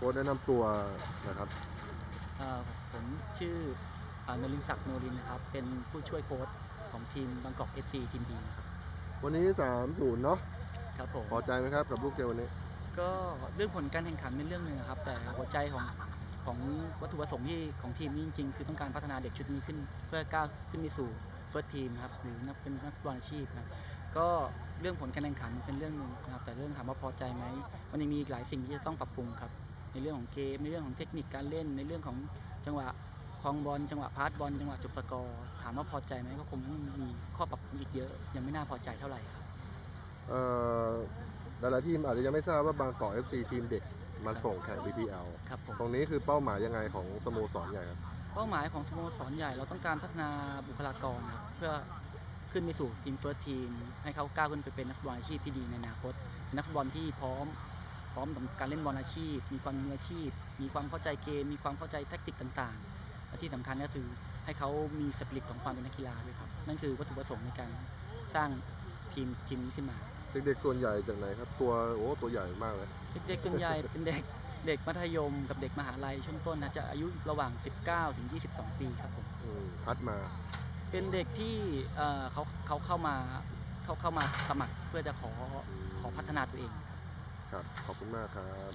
ค้ชแนะนำตัวนะครับ เอ่อผมชื่อเอ่อนรินทร์ศักดิ์โนรินทร์นะครับ เป็นผู้ช่วยโค้ชของทีมบางกอกเอฟซีทีมดีนะครับวันนี้3 0เนาะครับผมพอใจไหมครับกับลูกเกมวันนี้ก็เรื่องผลการแข่งขันเป็นเรื่องหนึ่งครับ แต่หัวใจของของวัตถุประสงค์ที่ของทีมนี้จริงๆ คือต้องการพัฒนาเด็กชุดนี้ขึ้น เพื่อก้าวขึ้นไปสู่เฟิร์สทีมครับหรือนักเป็นนักฟุตบอลอาชีพนะครับก็เรื่องผลการแข่งขันเป็นเรื่องหนึ่งนะครับแต่เรื่องถามว่าพอใจไหมมันยังมีอีกหลายสิ่งที่จะต้องปรับปรุงครับ ในเรื่องของเกม ในเรื่องของเทคนิคการเล่น ในเรื่องของจังหวะคลองบอลจังหวะพาสบอลจังหวะจบสกอร์ถามว่าพอใจไหมก็คงต้องมีข้อปรับปรุงอีกเยอะ ยังไม่น่าพอใจเท่าไหร่ครับเอ่อหลายๆทีมอาจจะยังไม่ทราบว่าบางกอก FC ทีมเด็กมาส่งแข่ง BPL ครับผม ตรงนี้คือเป้าหมายยังไงของสโมสรใหญ่ครับ เป้าหมายของสโมสรใหญ่เราต้องการพัฒนาบุคลากรครับเพื่อขึ้นไปสู่ทีมเฟิร์สทีมให้เขาก้าวขึ้นไปเป็นนักฟุตบอลอาชีพที่ดีในอนาคตเป็นนักฟุตบอลที่พร้อม พร้อมกับการเล่นบอลอาชีพ มีความมืออาชีพ มีความเข้าใจเกม มีความเข้าใจแทคติกต่างๆ และที่สำคัญก็คือให้เขามีสปิริตของความเป็นนักกีฬาด้วยครับ นั่นคือวัตถุประสงค์ในการสร้างทีมทีมนี้ขึ้นมา เด็กๆส่วนใหญ่จากไหนครับ ตัวโอ้ตัวใหญ่มากเลย เด็กๆส่วนใหญ่เป็นเด็กเด็กมัธยมกับเด็กมหาลัยช่วงต้นนะจะอายุระหว่าง 19 ถึง 22 ปีครับผมอืมพัดมา เป็นเด็กที่เอ่อเขาเขาเข้ามาเขาเข้ามาสมัครเพื่อจะขอขอพัฒนาตัวเอง ครับ ขอบคุณมากครับ